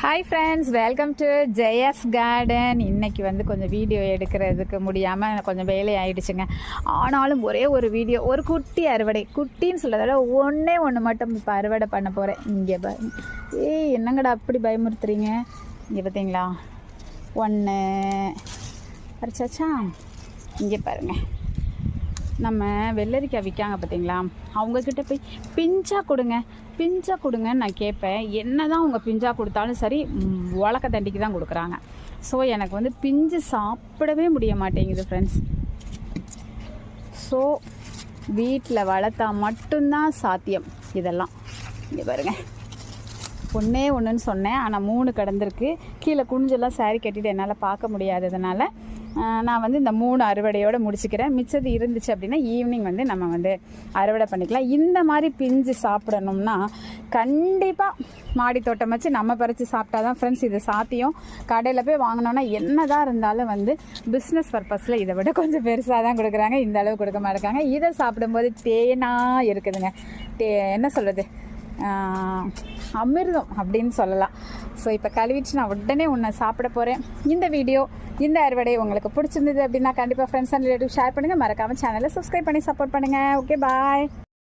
Hi friends welcome to Jaya's garden இன்னைக்கு வந்து கொஞ்சம் வீடியோ எடுக்கிறதுக்கு முடியாமல் கொஞ்சம் வேலை ஆயிடுச்சுங்க. ஆனாலும் ஒரே ஒரு வீடியோ ஒரு குட்டி அறுவடை குட்டின்னு சொல்கிறத விட ஒன்றே ஒன்று மட்டும் இப்போ அறுவடை பண்ண போகிறேன் இங்கே பாருங்க ஏய் என்னங்கடா அப்படி பயமுறுத்துறீங்க? இங்கே பார்த்தீங்களா ஒன்று பறிச்சாச்சா இங்கே பாருங்கள் நம்ம வெள்ளரிக்காய் விற்காங்க பார்த்தீங்களா? அவங்கக்கிட்ட போய் பிஞ்சாக கொடுங்க பிஞ்சாக கொடுங்கன்னு நான் கேட்பேன். என்ன தான் அவங்க பிஞ்சாக கொடுத்தாலும் சரி உலக்க தண்டிக்கு தான் கொடுக்குறாங்க. ஸோ எனக்கு வந்து பிஞ்சு சாப்பிடவே முடிய மாட்டேங்குது ஃப்ரெண்ட்ஸ் ஸோ வீட்டில் வளர்த்தா மட்டும்தான் சாத்தியம் இதெல்லாம். இங்கே பாருங்கள் ஒன்றே ஒன்றுன்னு சொன்னேன். ஆனால் மூணு கிடந்திருக்கு. கீழே குனிஞ்செல்லாம் சாரி கட்டிட்டு என்னால் பார்க்க முடியாததுனால நான் வந்து இந்த மூணு அறுவடையோடு முடிச்சுக்கிறேன். மிச்சது இருந்துச்சு அப்படின்னா ஈவினிங் வந்து நம்ம வந்து அறுவடை பண்ணிக்கலாம். இந்த மாதிரி பிஞ்சு சாப்பிடணும்னா கண்டிப்பாக மாடி தோட்டம் வச்சு நம்ம பறித்து சாப்பிட்டா தான் ஃப்ரெண்ட்ஸ் இது சாத்தியம். கடையில் போய் வாங்கினோன்னா என்ன தான் இருந்தாலும் வந்து பிஸ்னஸ் பர்பஸில் இதை விட கொஞ்சம் பெருசாக தான் கொடுக்குறாங்க. இந்த அளவு கொடுக்க மாட்டேங்காங்க இதை சாப்பிடும்போது தேனாக இருக்குதுங்க. தே என்ன சொல்கிறது அமிர்தம் அப்படின்னு சொல்லலாம். ஸோ இப்போ கழுவிட்டு நான் உடனே உன்னை சாப்பிட போகிறேன் இந்த வீடியோ இந்த அறுவடை உங்களுக்கு பிடிச்சிருந்தது அப்படின்னா கண்டிப்பாக ஃப்ரெண்ட்ஸ் அண்ட் ரிலேட்டிவ் ஷேர் பண்ணுங்கள் மறக்காமல் சேனலை சப்ஸ்கிரைப் பண்ணி சப்போர்ட் பண்ணுங்கள் ஓகே பாய்